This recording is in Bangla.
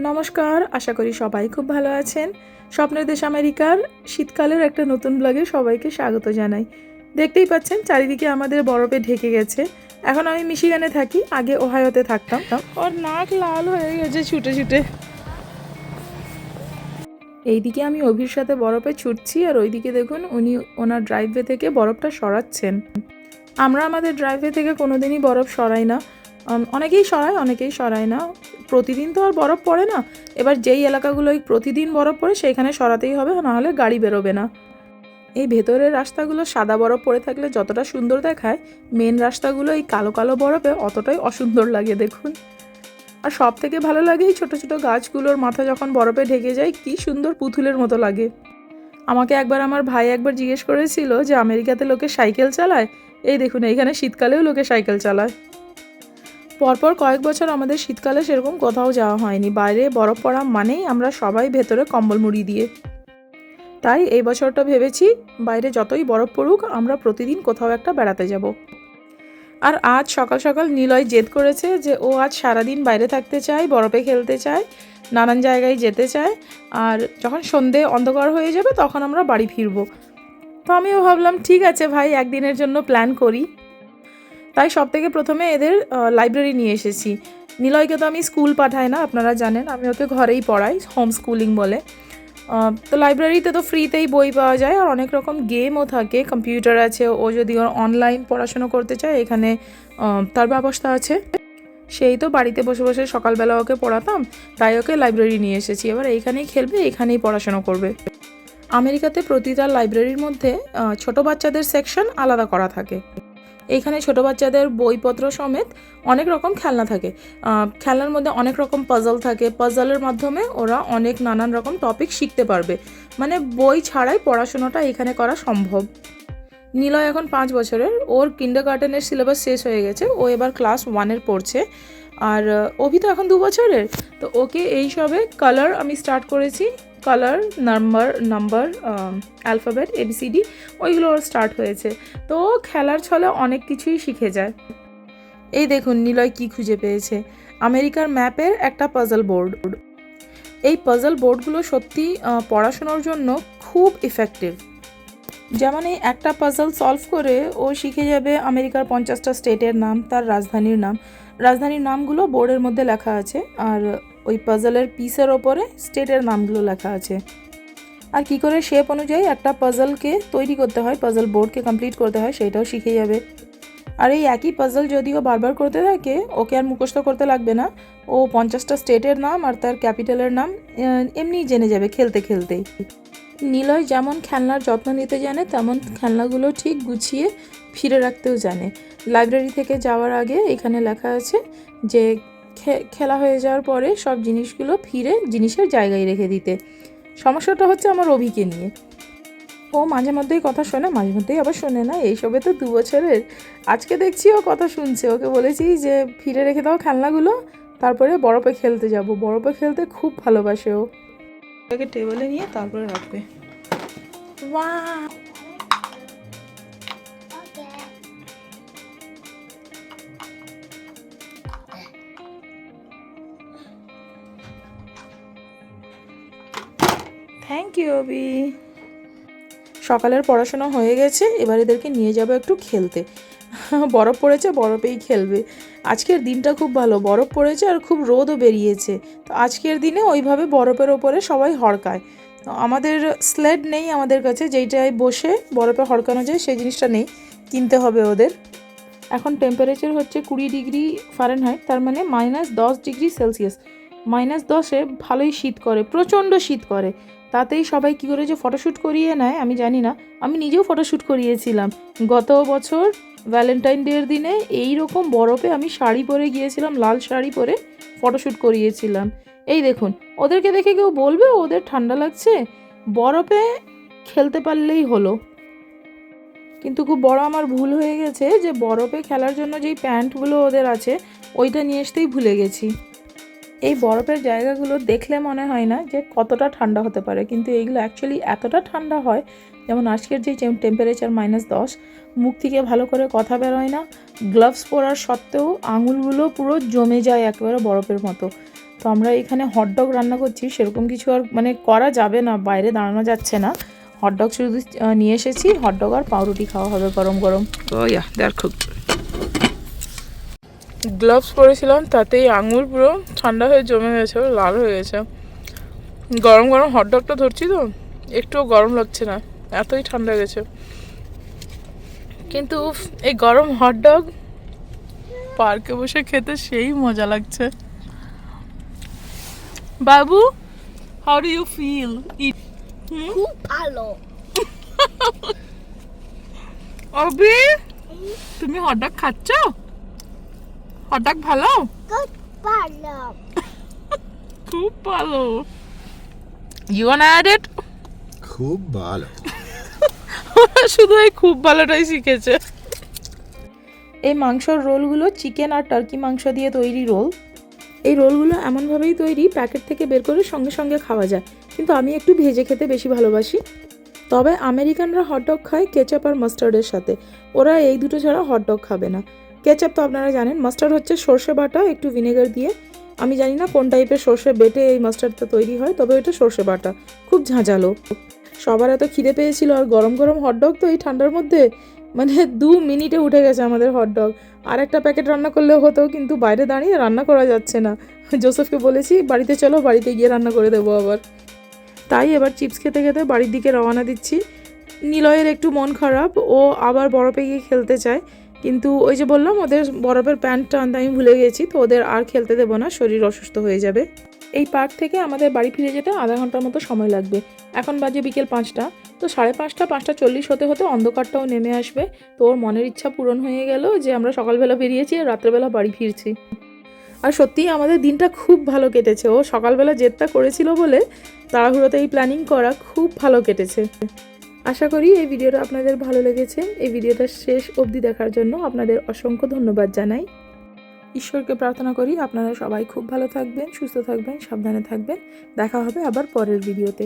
নমস্কার, আশা করি সবাই খুব ভালো আছেন। স্বপ্নের দেশ আমেরিকার শীতকালের একটা নতুন ব্লগে সবাইকে স্বাগত জানাই। দেখতেই পাচ্ছেন, চারিদিকে আমাদের বরফে ঢেকে গেছে। এখন আমি মিশিগানে থাকি, আগে ওহায়োতে থাকতাম। ওর নাক লাল হয়ে গেছে ছুটে ছুটে। এইদিকে আমি অভির সাথে বরফে ছুটছি, আর ওইদিকে দেখুন উনি ওনার ড্রাইভওয়ে থেকে বরফটা সরাচ্ছেন। আমরা আমাদের ড্রাইভওয়ে থেকে কোনোদিনই বরফ সরাই না। অনেকেই সরায় অনেকেই সরায় না। প্রতিদিন তো আর বরফ পড়ে না। এবার যেই এলাকাগুলোয় প্রতিদিন বরফ পড়ে, সেইখানে সরাতেই হবে, নাহলে গাড়ি বেরোবে না। এই ভেতরের রাস্তাগুলো সাদা বরফ পড়ে থাকলে যতটা সুন্দর দেখায় মেন রাস্তাগুলো এই কালো কালো বরফে অতটাই অসুন্দর লাগে, দেখুন। আর সব থেকে ভালো লাগে এই ছোটো ছোটো গাছগুলোর মাথা যখন বরফে ঢেকে যায়, কি সুন্দর পুতুলের মতো লাগে। আমাকে একবার আমার ভাই একবার জিজ্ঞেস করেছিল যে, আমেরিকাতে লোকে সাইকেল চালায়? এই দেখুন, এইখানে শীতকালেও লোকে সাইকেল চালায়। পরপর কয়েক বছর আমাদের শীতকালে সেরকম কোথাও যাওয়া হয়নি। বাইরে বরফ পড়া মানেই আমরা সবাই ভেতরে কম্বল মুড়ি দিয়ে। তাই এই বছরটা ভেবেছি, বাইরে যতই বরফ পড়ুক, আমরা প্রতিদিন কোথাও একটা বেড়াতে যাব। আর আজ সকাল সকাল নিলয় জেদ করেছে যে ও আজ সারাদিন বাইরে থাকতে চায়, বরফে খেলতে চায়, নানান জায়গায় যেতে চায়। আর যখন সন্ধে অন্ধকার হয়ে যাবে, তখন আমরা বাড়ি ফিরবো। তো আমিও ভাবলাম, ঠিক আছে ভাই, একদিনের জন্য প্ল্যান করি। তাই সব থেকে প্রথমে এদের লাইব্রেরি নিয়ে এসেছি। নিলয়কে তো আমি স্কুল পাঠাই না, আপনারা জানেন, আমি ওকে ঘরেই পড়াই হোম স্কুলিং বলে তো লাইব্রেরিতে তো ফ্রিতেই বই পাওয়া যায়, আর অনেক রকম গেমও থাকে কম্পিউটার আছে, ও যদি ওর অনলাইন পড়াশুনো করতে চায়, এখানে তার ব্যবস্থা আছে। সেই তো বাড়িতে বসে বসে সকালবেলা ওকে পড়াতাম, তাই ওকে লাইব্রেরি নিয়ে এসেছি। এবার এইখানেই খেলবে এখানেই পড়াশোনা করবে। আমেরিকাতে প্রতিটা লাইব্রেরির মধ্যে ছোট বাচ্চাদের সেকশন আলাদা করা থাকে। এইখানে ছোট বাচ্চাদের বইপত্র সমেত অনেক রকম খেলনা থাকে। খেলনার মধ্যে অনেক রকম পাজল থাকে। পাজলের মাধ্যমে ওরা অনেক নানান রকম টপিক শিখতে পারবে। মানে বই ছাড়াই পড়াশোনাটা এখানে করা সম্ভব। নিলয় এখন পাঁচ বছরের। ওর কিন্ডার গার্ডেনের সিলেবাস শেষ হয়ে গেছে। ও এবার ক্লাস ওয়ানের পড়ছে। আর অভি তো এখন দু বছরের। তো ওকে এই সবে কালার আমি স্টার্ট করেছি। Colour number number alphabet A B C D ওইগুলো ওর স্টার্ট হয়েছে। তো খেলার ছলে অনেক কিছুই শিখে যায়। এই দেখুন, নিলয় কি খুঁজে পেয়েছে। আমেরিকার ম্যাপের একটা পাজল বোর্ড এই পাজল বোর্ডগুলো সত্যি পড়াশোনার জন্য খুব ইফেক্টিভ যেমন এই একটা পাজল সলভ করে ও শিখে যাবে আমেরিকার পঞ্চাশটা স্টেটের নাম, তার রাজধানীর নাম। রাজধানীর নামগুলো বোর্ডের মধ্যে লেখা আছে। আর ওই পাজলের পিসের ওপরে স্টেটের নামগুলো লেখা আছে। আর কি করে শেপ অনুযায়ী একটা পাজলকে তৈরি করতে হয় পাজল বোর্ডকে কমপ্লিট করতে হয় সেটাও শিখে যাবে। আর এই একই পাজল যদিও বারবার করতে থাকে ওকে আর মুখস্থ করতে লাগবে না। ও পঞ্চাশটা স্টেটের নাম আর তার ক্যাপিটালের নাম আহ, এমনিই জেনে যাবে খেলতে খেলতেই নিলয় যেমন খেলনার যত্ন নিতে জানে তেমন খেলনাগুলো ঠিক গুছিয়ে ফিরে রাখতেও জানে। লাইব্রেরি থেকে যাওয়ার আগে এখানে লেখা আছে যে খেলা হয়ে যাওয়ার পরে সব জিনিসগুলো ফিরে জিনিসের জায়গায় রেখে দিতে। সমস্যাটা হচ্ছে আমার অভিকে নিয়ে। ও মাঝে মধ্যেই কথা শোনে মাঝে মধ্যেই আবার শোনে না। এইসবে তো দু বছরের। আজকে দেখছি ও কথা শুনছে। ওকে বলেছি যে ফিরে রেখে দাও খেলনাগুলো তারপরে বরফে খেলতে যাব। বরফে খেলতে খুব ভালোবাসে ও। ওকে টেবিলে নিয়ে তারপরে রাখবে। Wow! থ্যাংক ইউ অবি সকালের পড়াশোনা হয়ে গেছে, এবার এদেরকে নিয়ে যাব একটু খেলতে। বরফ পড়েছে, বরফেই খেলবে। আজকের দিনটা খুব ভালো, বরফ পড়েছে আর খুব রোদও বেরিয়েছে। তো আজকের দিনে ওইভাবে বরফের ওপরে সবাই হড়কায়। আমাদের স্লেড নেই আমাদের কাছে, যেইটায় বসে বরফে হড়কানো যায়, সেই জিনিসটা নেই। কিনতে হবে ওদের। এখন টেম্পারেচার হচ্ছে কুড়ি ডিগ্রি ফারেনহাইট তার মানে মাইনাস দশ ডিগ্রি সেলসিয়াস মাইনাস দশে ভালোই শীত করে, প্রচণ্ড শীত করে। তাতেই সবাই কী করে যে ফটোশ্যুট করিয়ে নেয়, আমি জানি না। আমি নিজেও ফটোশ্যুট করিয়েছিলাম। গত বছর ভ্যালেন্টাইন ডের দিনে এই রকম বরফে আমি শাড়ি পরে গিয়েছিলাম, লাল শাড়ি পরে ফটোশ্যুট করিয়েছিলাম। এই দেখুন, ওদেরকে দেখে কেউ বলবে, ওদের ঠান্ডা লাগছে? বরফে খেলতে পারলেই হলো। কিন্তু খুব বড় আমার ভুল হয়ে গেছে যে বরফে খেলার জন্য যেই প্যান্টগুলো ওদের আছে, ওইটা নিয়ে আসতেই ভুলে গেছি। এই বরফের জায়গাগুলো দেখলে মনে হয় না যে কতটা ঠান্ডা হতে পারে, কিন্তু এইগুলো অ্যাকচুয়ালি এতটা ঠান্ডা হয়, যেমন আজকের যে টেম্পারেচার মাইনাস দশ, মুখ থেকে ভালো করে কথা বেরোয় না গ্লাভস পরার সত্ত্বেও আঙুলগুলো পুরো জমে যায় একেবারে বরফের মতো। তো আমরা এখানে হটডগ রান্না করছি, সেরকম কিছু আর মানে করা যাবে না, বাইরে দাঁড়ানো যাচ্ছে না। হটডগ শুধু নিয়ে এসেছি হটডগ আর পাউরুটি খাওয়া হবে গরম গরম। ও ইয়া দেয়ার খুব গ্লাভস পরেছিলাম তাতেই আঙুল পুরো ঠান্ডা হয়ে জমে গেছে লাল হয়ে গেছে। গরম গরম হটডগটা ধরছি তো একটুও গরম লাগছে না এতই ঠান্ডা গেছে। কিন্তু উফ, এই গরম হটডগ পার্কে বসে খেতে সেই মজা লাগছে। বাবু how do you feel it খুব ভালো। অবি তুমি হটডগ খাচ্ছ? হটডগ ভালো? খুব ভালো। খুব ভালো। ইউ ওয়ান অ্যাড ইট খুব ভালো। শুধু এই খুব ভালোটাই শিখেছে। এই মাংসর রোলগুলো চিকেন আর টার্কি মাংস দিয়ে তৈরি রোল। এই রোলগুলো এমনভাবেই তৈরি প্যাকেট থেকে বের করে সঙ্গে সঙ্গে খাওয়া যায়। কিন্তু আমি একটু ভেজে খেতে বেশি ভালোবাসি। তবে আমেরিকানরা হটডগ খায় কেচাপ আর মাস্টার্ডের সাথে। ওরা এই দুটো ছাড়া হটডগ খাবে না। কেচাপ তো আপনারা জানেন মাস্টার্ড হচ্ছে সর্ষে বাটা, একটু ভিনেগার দিয়ে। আমি জানি না কোন টাইপের সর্ষে বেটে এই মাস্টার্ডটা তৈরি হয়, তবে এটা সর্ষে বাটা, খুব ঝাঁঝালো। সবার এত খিদে পেয়েছিল, আর গরম গরম হটডগ তো এই ঠান্ডার মধ্যে মানে দু মিনিটে উঠে গেছে আমাদের হটডগ আর একটা প্যাকেট রান্না করলেও হতো, কিন্তু বাইরে দাঁড়িয়ে রান্না করা যাচ্ছে না। জোসেফকে বলেছি, বাড়িতে চলো, বাড়িতে গিয়ে রান্না করে দেবো আবার। তাই এবার চিপস খেতে খেতে বাড়ির দিকে রওনা দিচ্ছি। নিলয়ের একটু মন খারাপ, ও আবার বরফে গিয়ে খেলতে চায়। কিন্তু ওই যে বললাম, ওদের বরফের প্যান্টটা আনতে আমি ভুলে গেছি, তো ওদের আর খেলতে দেবো না, শরীর অসুস্থ হয়ে যাবে। এই পার্ক থেকে আমাদের বাড়ি ফিরে যেতে আধা ঘণ্টার মতো সময় লাগবে। এখন বাজে বিকেল পাঁচটা, তো সাড়ে পাঁচটা পাঁচটা চল্লিশ হতে হতে অন্ধকারটাও নেমে আসবে। তো ওর মনের ইচ্ছা পূরণ হয়ে গেল যে আমরা সকালবেলা বেরিয়েছি আর রাত্রেবেলা বাড়ি ফিরছি। আর সত্যিই আমাদের দিনটা খুব ভালো কেটেছে। ও সকালবেলা জেদটা করেছিল বলে তাড়াহুড়োতে এই প্ল্যানিং করা খুব ভালো কেটেছে। আশা করি এই ভিডিওটা আপনাদের ভালো লেগেছে। এই ভিডিওটা শেষ অবধি দেখার জন্য আপনাদের অসংখ্য ধন্যবাদ জানাই। ঈশ্বরকে প্রার্থনা করি আপনারা সবাই খুব ভালো থাকবেন, সুস্থ থাকবেন, সাবধানে থাকবেন। দেখা হবে আবার পরের ভিডিওতে।